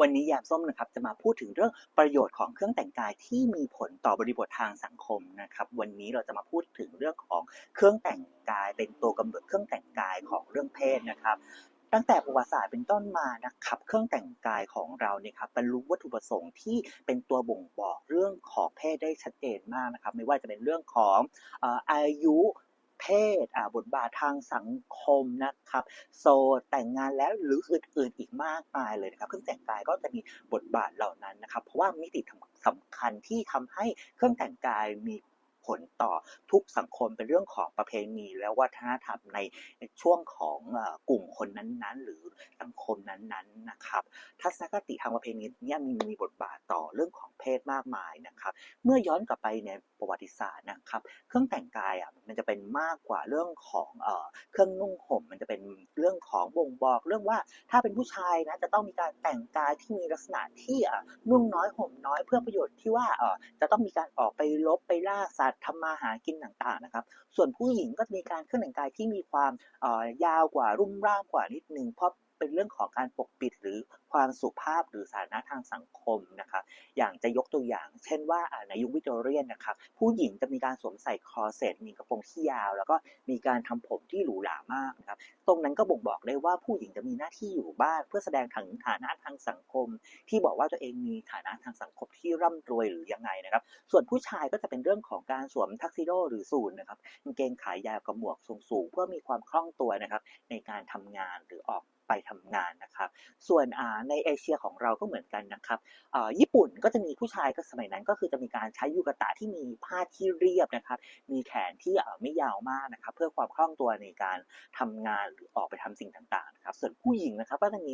วันนี้ยามส้มนะครับจะมาพูดถึงเรื่องประโยชน์ของเครื่องแต่งกายที่มีผลต่อบริบททางสังคมนะครับ วันนี้เราจะมาพูดถึงเรื่องของเครื่องแต่งกาย เป็นตัวกำหนดเครื่องแต่งกายของเรื่องเพศนะครับตั้งแต่ประวัติศาสตร์เป็นต้นมานะครับ เครื่องแต่งกายของเราเนี่ยครับบรรลุวัตถุประสงค์ที่เป็นตัวบ่งบอกเรื่องของเพศได้ชัดเจนมากนะครับ ไม่ว่าจะเป็นเรื่องของอายุ เพศบทบาททางสังคมนะครับโสดแต่งงานแล้วหรืออื่นๆอีกมากมายเลยนะครับเครื่องแต่งกายก็จะมีบทบาทเหล่านั้นนะครับ เพราะว่ามิติสำคัญที่ทำให้เครื่องแต่งกายมีผลต่อทุกสังคมเป็นเรื่องของประเพณีและวัฒนธรรมในช่วงของกลุ่มคนนั้นๆ หรือสังคมนั้นๆนะครับทัศนคติทางประเพณีเนี่ยมีมีบทบาทต่อเรื่องของเพศมากมายนะครับ เมื่อย้อนกลับไปในประวัติศาสตร์นะครับ เครื่องแต่งกายอะ มันจะเป็นมากกว่าเรื่องของเครื่องนุ่งห่ม มันจะเป็นเรื่องของบ่งบอกเรื่องว่าถ้าเป็นผู้ชายนะจะต้องมีการแต่งกายที่มีลักษณะที่นุ่งน้อยห่มน้อยเพื่อประโยชน์ที่ว่าจะต้องมีการออกไปลบไปล่าสัตว์ทำมาหากินต่างๆนะครับ ส่วนผู้หญิงก็จะมีการเครื่องแต่งกายที่มีความยาวกว่ารุ่มร่ามกว่านิดนึงเพราะ เป็นเรื่องของการปกปิดหรือความสุภาพหรือสถานะทางสังคมนะครับอย่างจะยกตัวอย่าง เช่นว่าในยุควิกตอเรียนนะครับผู้หญิงจะมีการสวมใส่คอเซ็ตมีกระโปรงที่ยาว แล้วก็มีการทำผมที่หรูหรามากนะครับ ตรงนั้นก็บ่งบอกได้ว่าผู้หญิงจะมีหน้าที่อยู่บ้าน เพื่อแสดงถึงฐานะทางสังคม ที่บอกว่าตัวเองมีฐานะทางสังคมที่ร่ำรวยหรือยังไงนะครับ ส่วนผู้ชายก็จะเป็นเรื่องของการสวมทักซิโดหรือสูทนะครับกางเกงขายาวกับหมวกสูงๆเพื่อมีความคล่องตัวนะครับในการทำงานหรือออก ไปทำงานนะครับ ส่วนในเอเชียของเราก็เหมือนกันนะครับญี่ปุ่นก็จะมีผู้ชายก็สมัยนั้นก็คือจะมีการใช้ยูกาตะที่มีผ้าที่เรียบนะครับ มีแขนที่ไม่ยาวมากนะครับ เพื่อความคล่องตัวในการทำงานหรือออกไปทำสิ่งต่างๆนะครับ ส่วนผู้หญิงนะครับก็จะมี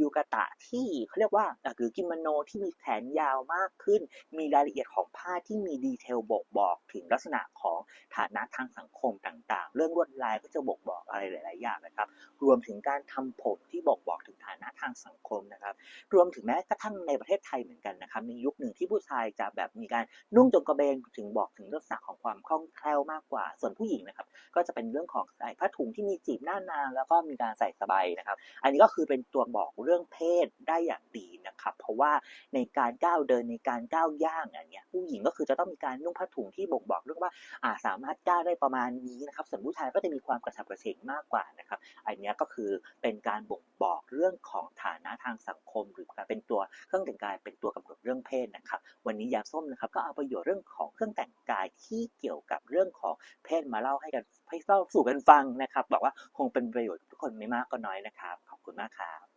ยูกาตะที่เขาเรียกว่าอ่าหรือกิโมโนที่มีแขนยาวมากขึ้น มีรายละเอียดของผ้าที่มีดีเทลบอกบอก ถึงลักษณะของฐานะทางสังคมต่างๆ เรื่องลวดลายก็จะบอกบอกอะไรหลาย ๆ อย่างนะครับ รวมถึงการทำผมที่บอกบอก ทางสังคมนะครับ รวมถึงแม้กระทั่งในประเทศไทยเหมือนกันนะครับมียุคหนึ่งที่ผู้ชายจะแบบมีการนุ่งจงกระเบนถึงบอกถึงลักษณะของความคล่องแคล่วมากกว่า ส่วนผู้หญิงนะครับ ก็จะเป็นเรื่องของใส่ผ้าถุงที่มีจีบหน้านางแล้วก็มีการใส่สบายนะครับ อันนี้ก็คือเป็นตัวบอกเรื่องเพศได้อย่างดีนะครับ เพราะว่าในการก้าวเดินในการก้าวย่างอย่างเงี้ยผู้หญิงก็คือจะต้องมีการนุ่งผ้าถุงที่บ่งบอกเรื่องว่าอ่าสามารถก้าวได้ประมาณนี้นะครับ ส่วนผู้ชายก็จะมีความกระฉับกระเฉงมากกว่านะครับ อันนี้ก็คือเป็นการบ่งบอกเรื่องของฐานะทางสังคม หรือการเป็นตัวเครื่องแต่งกายเป็นตัวกำหนดเรื่องเพศนะครับ วันนี้ยาส้มนะครับก็เอาประโยชน์เรื่องของเครื่องแต่งกายที่เกี่ยวกับเรื่องของเพศมาเล่าให้กันให้เล่าสู่กันฟังนะครับบอกว่าคงเป็นประโยชน์ทุกคนไม่มากก็น้อยนะครับ ขอบคุณมากครับ